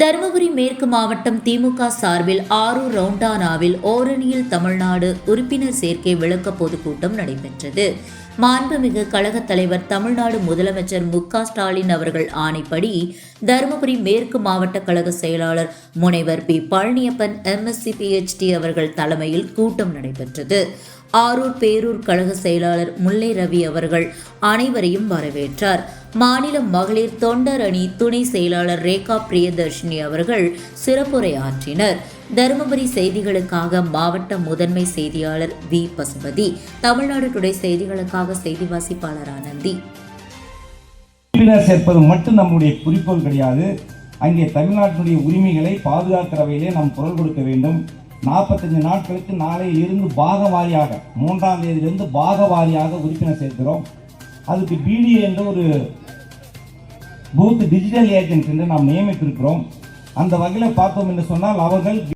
தருமபுரி மேற்கு மாவட்டம் திமுக சார்பில் ஆரூர் ரவுண்டானாவில் ஓரணியில் தமிழ்நாடு உறுப்பினர் சேர்க்கை விளக்க பொதுக்கூட்டம் நடைபெற்றது. மாண்புமிகு கழகத் தலைவர் தமிழ்நாடு முதலமைச்சர் மு க ஸ்டாலின் அவர்கள் ஆணைப்படி தருமபுரி மேற்கு மாவட்ட கழக செயலாளர் முனைவர் பி பழனியப்பன் எம்எஸ்சி பிஹெச்டி அவர்கள் தலைமையில் கூட்டம் நடைபெற்றது. ஆரூர் பேரூர் கழக செயலாளர் முல்லை ரவி அவர்கள் அனைவரையும் வரவேற்றார். மாநில மகளிர் தொண்டர் அணி துணை செயலாளர் ரேகா பிரியதர்ஷினி அவர்கள் சிறப்புரையாற்றினர். தருமபுரி செய்திகளுக்காக மாவட்ட முதன்மை செய்தியாளர் வி. பசுபதி தமிழ்நாடு டுடே செய்திகளுக்காக செய்தி வாசிப்பாளர் ஆனந்தி உறுப்பினர் சேர்ப்பது மட்டும் நம்முடைய குறிக்கோள் கிடையாது. அங்கே தமிழ்நாட்டினுடைய உரிமைகளை பாதுகாக்கிற வகையிலே நாம் குரல் கொடுக்க வேண்டும். நாற்பத்தஞ்சு நாட்களுக்கு நாளையில் இருந்து பாக வாரியாக மூன்றாம் தேதியிலிருந்து பாக வாரியாக உறுப்பினர் சேர்க்கிறோம். அதுக்கு பிடிஏ என்ற ஒரு பூத் டிஜிட்டல் ஏஜென்ட் என்று நாம் நியமித்திருக்கிறோம். அந்த வகையில் பார்த்தோம் என்று சொன்னால் அவர்கள்